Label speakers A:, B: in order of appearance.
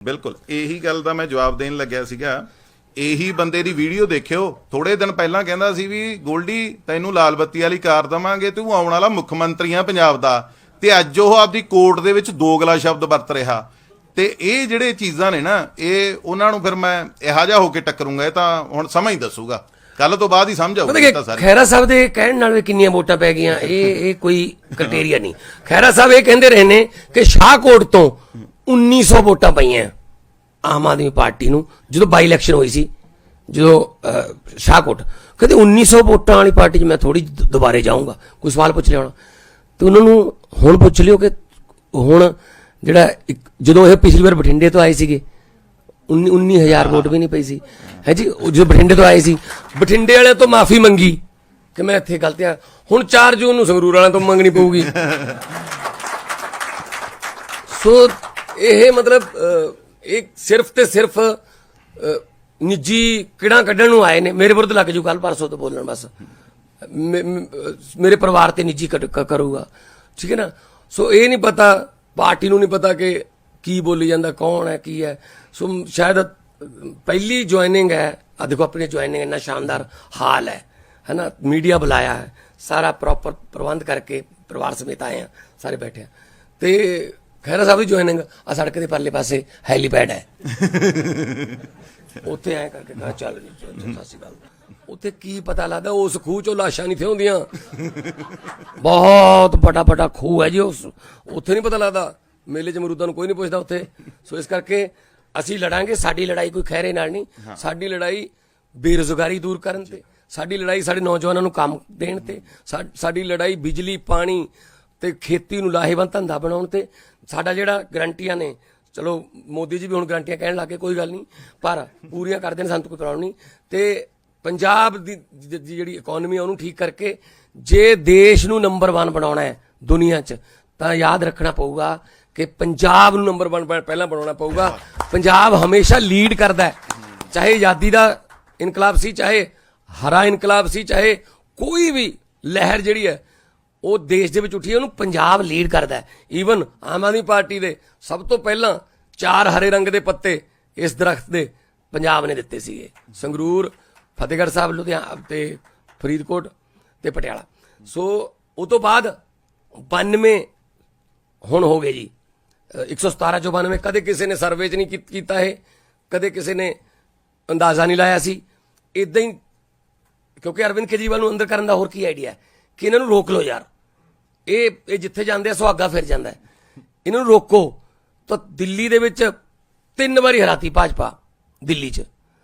A: ਬਿਲਕੁਲ ਇਹੀ ਗੱਲ ਦਾ ਮੈਂ ਜਵਾਬ ਦੇਣ ਲੱਗਿਆ ਸੀਗਾ। ਇਹੀ ਬੰਦੇ ਦੀ ਵੀਡੀਓ ਦੇਖਿਓ ਥੋੜੇ ਦਿਨ ਪਹਿਲਾਂ ਕਹਿੰਦਾ ਸੀ ਵੀ ਗੋਲਡੀ ਤੈਨੂੰ ਲਾਲ ਬੱਤੀ ਵਾਲੀ ਕਾਰ ਦਵਾਂਗੇ ਤੂੰ ਆਉਣ ਵਾਲਾ ਮੁੱਖ ਮੰਤਰੀ ਆ ਪੰਜਾਬ ਦਾ। ਤੇ ਅੱਜ ਉਹ ਆਪਦੀ ਕੋਰਟ ਦੇ ਵਿੱਚ ਦੋਗਲਾ ਸ਼ਬਦ ਵਰਤ ਰਿਹਾ। ਤੇ ਇਹ ਜਿਹੜੇ ਚੀਜ਼ਾਂ ਨੇ ਨਾ ਇਹ ਉਹਨਾਂ ਨੂੰ ਫਿਰ ਮੈਂ ਇਹੋ ਜਿਹਾ ਹੋ ਕੇ ਟੱਕਰੂੰਗਾ ਇਹ ਤਾਂ ਹੁਣ ਸਮਾਂ ਹੀ ਦੱਸੂਗਾ। ਕੱਲ ਤੋਂ ਬਾਅਦ ਹੀ ਸਮਝ ਆਊਗੀ ਤਾਂ ਸਾਰੀ।
B: ਖੈਰਾ ਸਾਹਿਬ ਦੇ ਕਹਿਣ ਨਾਲ ਵੀ ਕਿੰਨੀਆਂ ਵੋਟਾਂ ਪੈ ਗਈਆਂ ਇਹ ਇਹ ਕੋਈ ਕ੍ਰਾਈਟੇਰੀਆ ਨਹੀਂ। ਖੈਰਾ ਸਾਹਿਬ ਇਹ ਕਹਿੰਦੇ ਰਹੇ ਨੇ ਕਿ ਸ਼ਾਹਕੋਟ ਤੋਂ 1900 ਵੋਟਾਂ ਪਈਆਂ ਆਮ ਆਦਮੀ ਪਾਰਟੀ ਨੂੰ ਜਦੋਂ ਬਾਈ ਇਲੈਕਸ਼ਨ ਹੋਈ ਸੀ ਜਦੋਂ ਸ਼ਾਹਕੋਟ। ਕਹਿੰਦੇ 1900 ਵੋਟਾਂ ਵਾਲੀ ਪਾਰਟੀ 'ਚ ਮੈਂ ਥੋੜੀ ਦੁਬਾਰੇ ਜਾਊਂਗਾ। ਕੋਈ ਸਵਾਲ ਪੁੱਛ ਲਿਆ ਹੋਣਾ? ਤੇ ਉਹਨਾਂ ਨੂੰ ਹੁਣ ਪੁੱਛ ਲਿਓ ਕਿ ਹੁਣ ਜਿਹੜਾ ਇੱਕ- ਜਦੋਂ ਇਹ ਪਿਛਲੀ ਵਾਰ ਬਠਿੰਡੇ ਤੋਂ ਆਏ ਸੀਗੇ 19 19000 ਵੋਟ ਵੀ ਨਹੀਂ ਪਈ ਸੀ। ਹੈ ਜੀ ਜਦੋਂ ਬਠਿੰਡੇ ਤੋਂ ਆਏ ਸੀ ਬਠਿੰਡੇ ਵਾਲਿਆਂ ਤੋਂ ਮਾਫੀ ਮੰਗੀ ਕਿ ਮੈਂ ਇੱਥੇ ਗਲਤ ਆ ਹੁਣ 4 ਜੂਨ ਨੂੰ ਸੰਗਰੂਰ ਵਾਲਿਆਂ ਤੋਂ ਮੰਗਣੀ ਪਊਗੀ। ਸੋ ਇਹ ਮਤਲਬ ਇਹ ਸਿਰਫ ਤੇ ਸਿਰਫ ਨਿੱਜੀ ਕਿਹੜਾ ਕੱਢਣ ਨੂੰ ਆਏ ਨੇ। ਮੇਰੇ ਵਿਰੁੱਧ ਲੱਗ ਜੂ ਕੱਲ ਪਰਸੋਂ ਤੋਂ ਬੋਲਣ, ਬਸ। ਮੇਰੇ ਪਰਿਵਾਰ ਤੇ ਨਿੱਜੀ ਕੱਢ- ਕਰੂਗਾ। ਠੀਕ ਹੈ ਨਾ? ਸੋ ਇਹ ਨਹੀਂ ਪਤਾ, ਪਾਰਟੀ ਨੂੰ ਨਹੀਂ ਪਤਾ ਕਿ ਕੀ ਬੋਲੀ ਜਾਂਦਾ, ਕੌਣ ਹੈ, ਕੀ ਹੈ। ਸੋ ਸ਼ਾਇਦ ਪਹਿਲੀ ਜੁਆਇਨਿੰਗ ਹੈ ਆ ਦੇਖੋ ਆਪਣੀ ਜੁਆਇਨਿੰਗ ਇੰਨਾ ਸ਼ਾਨਦਾਰ ਹਾਲ ਹੈ ਹੈ ਨਾ? ਮੀਡੀਆ ਬੁਲਾਇਆ ਹੈ, ਸਾਰਾ ਪ੍ਰੋਪਰ ਪ੍ਰਬੰਧ ਕਰਕੇ ਪਰਿਵਾਰ ਸਮੇਤ ਆਏ ਆ ਸਾਰੇ ਬੈਠੇ ਆ ਤੇ ਖੈਰਾ ਸਾਹਿਬ ਦੀ ਜੁਆਇਨਿੰਗ ਆ ਸੜਕ ਦੇ ਪਰਲੇ ਪਾਸੇ ਹੈਲੀਪੈਡ ਹੈ। ਉੱਥੇ ਐ ਕਰਕੇ ਕਹਾ ਚੱਲ ਜੀ ਸ਼੍ਰੀ ਅਕਾਲ। ਉੱਥੇ ਕੀ ਪਤਾ ਲੱਗਦਾ ਉਸ ਖੂਹ ਚੋਂ ਲਾਸ਼ਾਂ ਨਹੀਂ ਥੇ ਹੁੰਦੀਆਂ। ਬਹੁਤ ਬੜਾ ਬੜਾ ਖੂਹ ਹੈ ਜੀ ਉਸ। ਉੱਥੇ ਨਹੀਂ ਪਤਾ ਲੱਗਦਾ। ਮੇਲੇ 'ਚ ਮਰੂਦਾਂ ਨੂੰ ਕੋਈ ਨਹੀਂ ਪੁੱਛਦਾ ਉੱਥੇ। ਸੋ ਇਸ ਕਰਕੇ ਅਸੀਂ ਲੜਾਂਗੇ ਸਾਡੀ ਲੜਾਈ ਕੋਈ ਖੈਰੇ ਨਾਲ ਨਹੀਂ। ਸਾਡੀ ਲੜਾਈ ਬੇਰੁਜ਼ਗਾਰੀ ਦੂਰ ਕਰਨ ਤੇ। ਸਾਡੀ ਲੜਾਈ ਸਾਡੇ ਨੌਜਵਾਨਾਂ ਨੂੰ ਕੰਮ ਦੇਣ ਤੇ। ਸਾਡੀ ਲੜਾਈ ਬਿਜਲੀ ਪਾਣੀ ਤੇ ਖੇਤੀ ਨੂੰ ਲਾਹੇਵੰਦ ਧੰਦਾ ਬਣਾਉਣ ਤੇ ਸਾਡਾ ਜਿਹੜਾ ਗਰੰਟੀਆਂ ਨੇ, ਚਲੋ ਮੋਦੀ ਜੀ ਵੀ ਹੁਣ ਗਰੰਟੀਆਂ ਕਹਿਣ ਲੱਗੇ ਕੋਈ ਗੱਲ ਨਹੀਂ, ਪਰ ਪੂਰੀਆਂ ਕਰਦੇ ਨੇ ਸਾਨੂੰ ਕੋਈ ਪ੍ਰੋਬਲਮ ਨਹੀਂ। ਤੇ ਪੰਜਾਬ ਦੀ ਜਿਹੜੀ ਇਕਨੋਮੀ ਆ, ਉਹਨੂੰ ਠੀਕ ਕਰਕੇ ਜੇ ਦੇਸ਼ ਨੂੰ ਨੰਬਰ 1 ਬਣਾਉਣਾ ਹੈ ਦੁਨੀਆ 'ਚ, ਤਾਂ ਯਾਦ ਰੱਖਣਾ ਪਊਗਾ ਕਿ ਪੰਜਾਬ ਨੂੰ ਨੰਬਰ 1 ਪਹਿਲਾਂ ਬਣਾਉਣਾ ਪਊਗਾ। ਪੰਜਾਬ ਹਮੇਸ਼ਾ ਲੀਡ ਕਰਦਾ ਹੈ। ਚਾਹੇ ਆਜ਼ਾਦੀ ਦਾ ਇਨਕਲਾਬ ਸੀ, ਚਾਹੇ ਹਰਾ ਇਨਕਲਾਬ ਸੀ, ਚਾਹੇ ਕੋਈ ਵੀ ਲਹਿਰ ਜਿਹੜੀ ਹੈ ਉਹ ਦੇਸ਼ ਦੇ ਵਿੱਚ ਉੱਠੀ ਉਹਨੂੰ ਪੰਜਾਬ ਲੀਡ ਕਰਦਾ ਈਵਨ ਆਮ ਆਦਮੀ ਪਾਰਟੀ ਦੇ ਸਭ ਤੋਂ ਪਹਿਲਾਂ ਚਾਰ ਹਰੇ ਰੰਗ ਦੇ ਪੱਤੇ ਇਸ ਦਰਖਤ ਦੇ ਪੰਜਾਬ ਨੇ ਦਿੱਤੇ ਸੀਗੇ। ਸੰਗਰੂਰ ਫਤਿਹਗੜ੍ਹ ਸਾਹਿਬ ਲੁਧਿਆਣਾ ਤੇ ਫਰੀਦਕੋਟ ਤੇ ਪਟਿਆਲਾ। ਸੋ ਉਹ ਤੋਂ ਬਾਅਦ 92 ਹੁਣ ਹੋ ਗਏ ਜੀ। ਅ, 117 ਚੋਂ 92 ਕਦੇ ਕਿਸੇ ਨੇ ਸਰਵੇ 'ਚ ਨਹੀਂ ਕੀਤਾ ਇਹ ਕਦੇ ਕਿਸੇ ਨੇ ਅੰਦਾਜ਼ਾ ਨਹੀਂ ਲਾਇਆ ਸੀ। ਇਦਾਂ ਹੀ ਕਿਉਂਕਿ ਅਰਵਿੰਦ ਕੇਜਰੀਵਾਲ ਨੂੰ ਅੰਦਰ ਕਰਨ ਦਾ ਹੋਰ ਕੀ ਆਈਡੀਆ ਕਿ ਇਹਨਾਂ ਨੂੰ ਰੋਕ ਲਓ ਯਾਰ। ਇਹ ਇਹ ਜਿੱਥੇ ਜਾਂਦੇ ਆ, ਸੁਹਾਗਾ ਫਿਰ ਜਾਂਦਾ ਇਹਨਾਂ ਨੂੰ ਰੋਕੋ। ਤਾਂ ਦਿੱਲੀ ਦੇ ਵਿੱਚ ਤਿੰਨ ਵਾਰੀ ਹਰਾਤੀ ਭਾਜਪਾ, ਦਿੱਲੀ 'ਚ।